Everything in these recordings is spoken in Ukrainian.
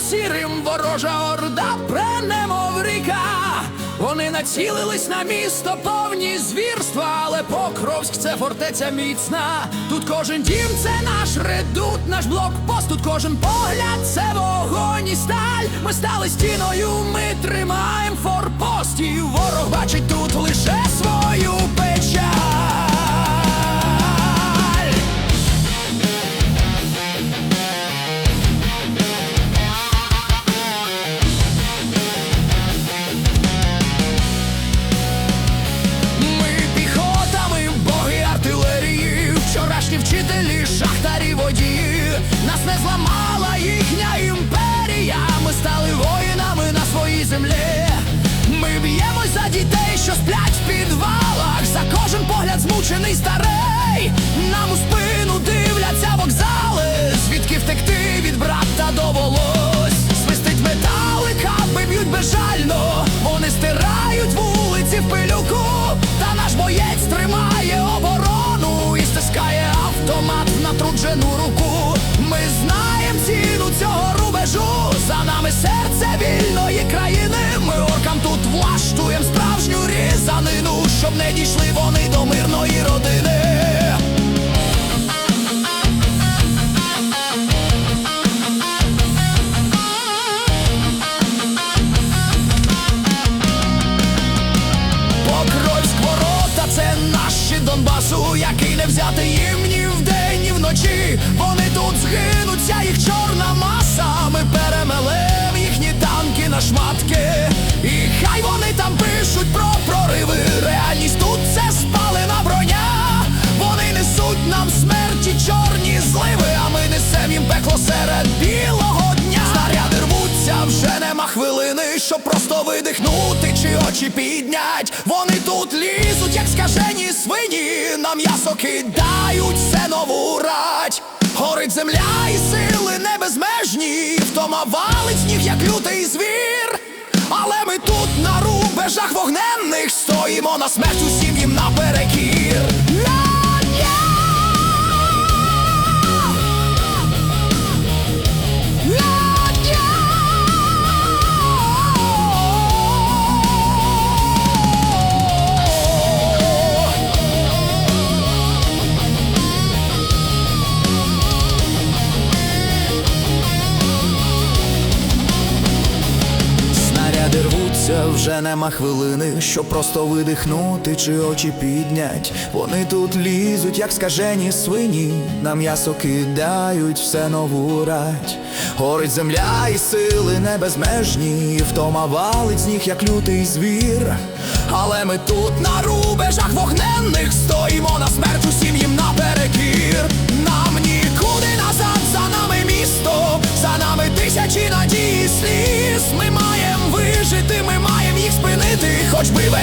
сірим ворожа орда пренемов ріка. Вони націлились на місто повні звірства, але Покровськ це фортеця міцна. Тут кожен дім це наш редут, наш блокпост, тут кожен погляд це вогонь і сталь. Ми стали стіною, ми тримаємо форпост, і ворог бачить тут землі. Ми б'ємось за дітей, що сплять в підвалах. За кожен погляд змучений старий. Нам у спину дивляться вокзали. Звідки втекти від брата довелось? Свистить металик, аби б'ють безжально. Вони стирають вулиці в пилюку. Та наш боєць тримає оборону і стискає автомат в натруджену руку. Ми знаємо ціну цього рубежу. За нами серце вільної країни. Влаштуєм справжню різанину, щоб не дійшли вони до мирної родини. Покровськ ворота, це наші Донбасу, який не взяти їм ні вдень, ні вночі. Вони тут згинуться, їх чорна маса. Ми перемелем видихнути чи очі піднять. Вони тут лізуть, як скажені свині, на м'ясо кидають все нову рать. Горить земля і сили небезмежні, втома валить сніг, як лютий звір. Але ми тут на рубежах вогненних стоїмо на смерть усім їм наперекір. Вже нема хвилини, щоб просто видихнути чи очі піднять. Вони тут лізуть, як скажені свині, на м'ясо кидають все нову рать. Горить земля і сили не безмежні, і втома валить з ніг, як лютий звір. Але ми тут на рубежах вогненних стоїмо на смерть усім їм наперекір.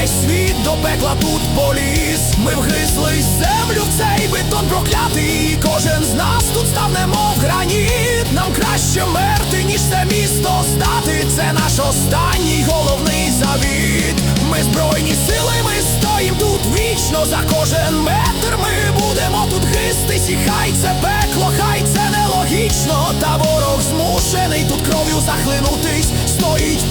Весь світ до пекла тут поліз. Ми вгризлись в землю в цей бетон проклятий. Кожен з нас тут став немов граніт. Нам краще мерти, ніж це місто здати. Це наш останній головний завіт. Ми збройні сили, ми стоїм тут вічно за кожен метр. Ми будемо тут гристись, і хай це пекло, хай це нелогічно. Та ворог змушений тут кров'ю захлинутись. Стоїть